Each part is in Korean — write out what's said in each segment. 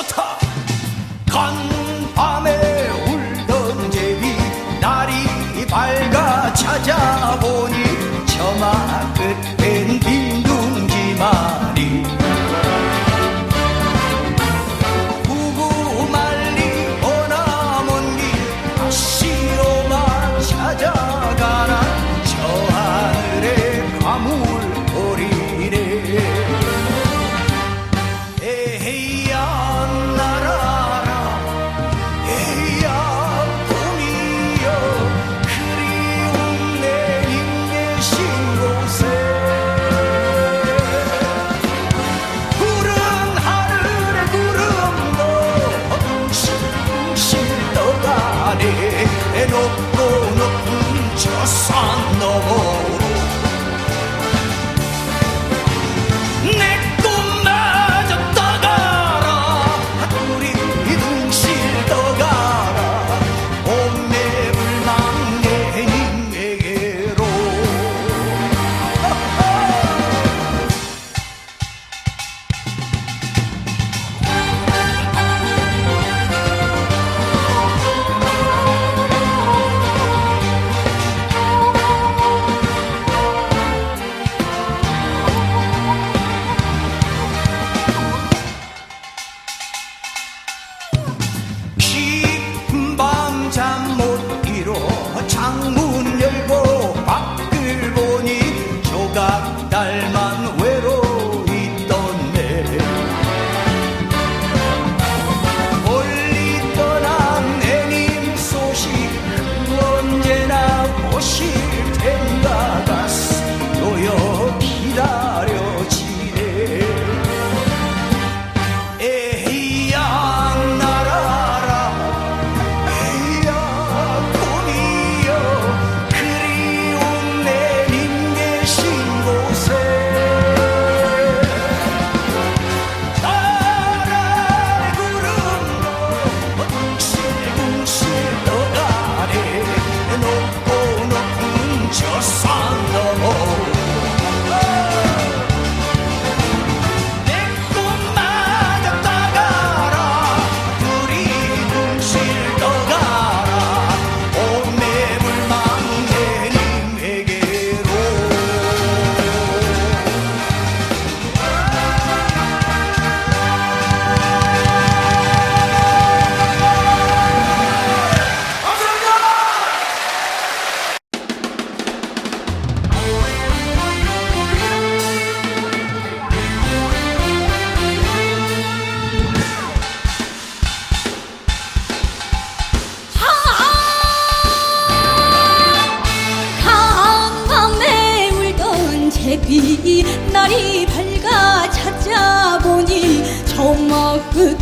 我操！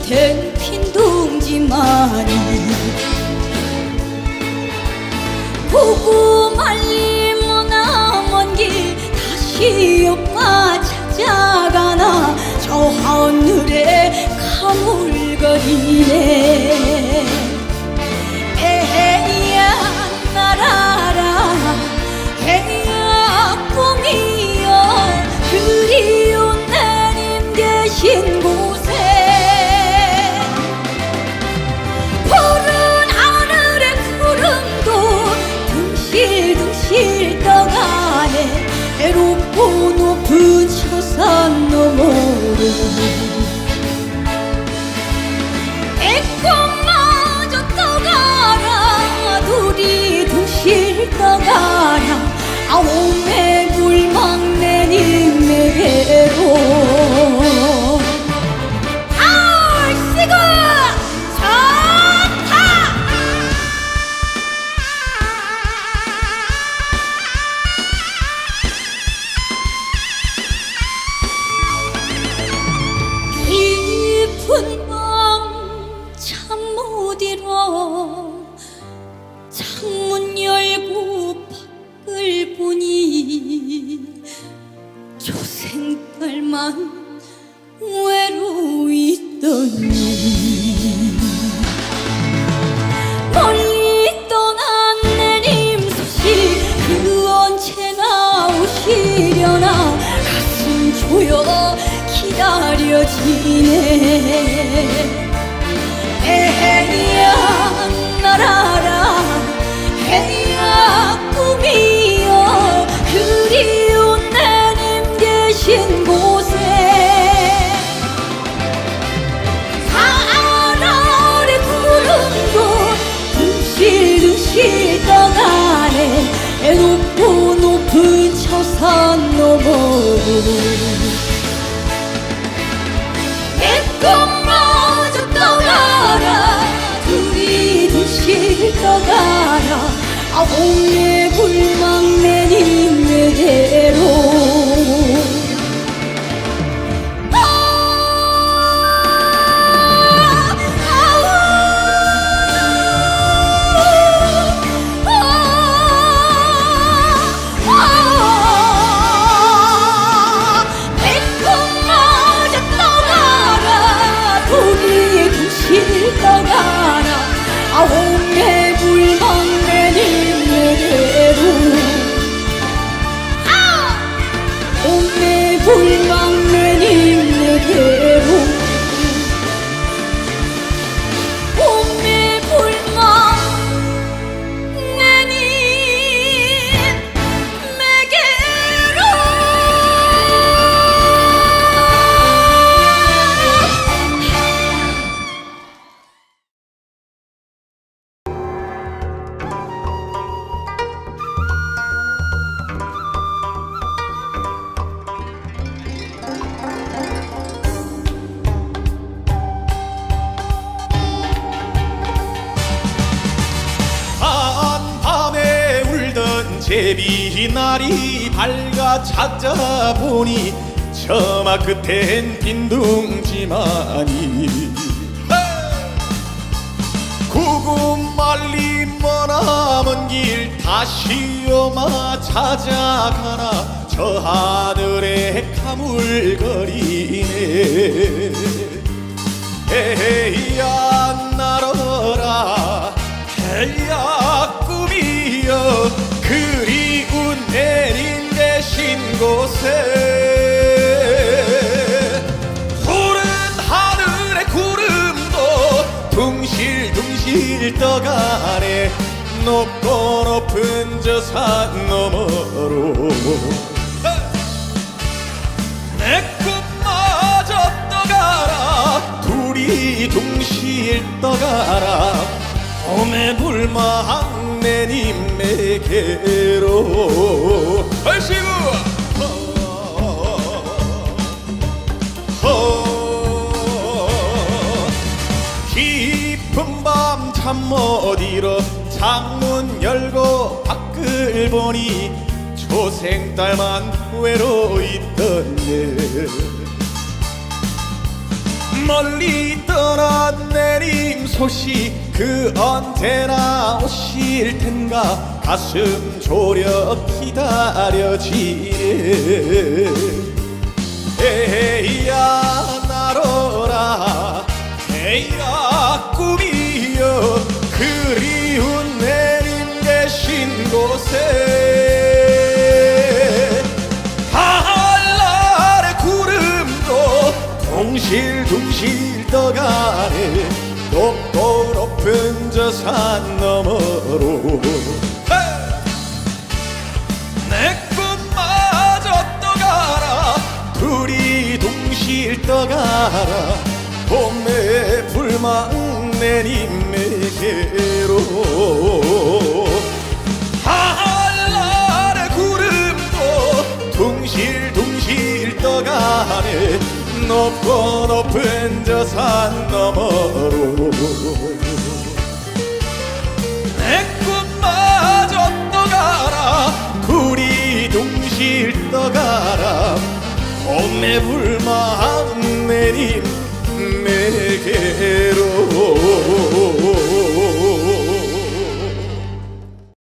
곁엔 동지만이 보고 말리머나 먼 길 다시 엄마 찾아가나 저 하늘의 가물거리네 저 조생팔만 외로이 있더니 멀리 떠난 내님 소식 그 언제나 오시려나 가슴 조여 기다려지네. 에헤야 나라 빈 곳에 사아의 구름도 눈실눈실 떠나네. 높고 높은 저산 너머로 꿈마저 떠나라. 둘이 둘씩 떠가라. 아오의 불망 제비 날이 밝아 찾아보니 저마 끝엔 빈둥지마니 구금 말리 머나 먼 길 다시 오마 찾아가나 저 하늘에 가물거리네. 에이야 나러라 에이야 대신 곳에 푸른 하늘의 구름도 둥실둥실 떠가네. 높고 높은 저 산 너머로 내 꿈마저 떠가라. 둘이 둥실 떠가라. 봄의 불망 내님에게로 얼씨구 깊은 밤 잠못 일어 창문 열고 밖을 보니 초생 딸만 외로 있던데 멀리 떠난 내림 소식 그 언제나 오실 텐가 가슴 졸여 기다려지네 에이야 나로라. 에이야 꿈이여. 그리운 내림 계신 곳에 하늘의 구름도 둥실둥실 떠가네 높고 높은 저 산 너머로 달려가라. 봄의 불만내님에게로. 하늘의 구름도 둥실둥실 떠가네 높고 높은 저 산 너머로 내 꿈마저 떠가라 구리 둥실 떠가라 봄의 불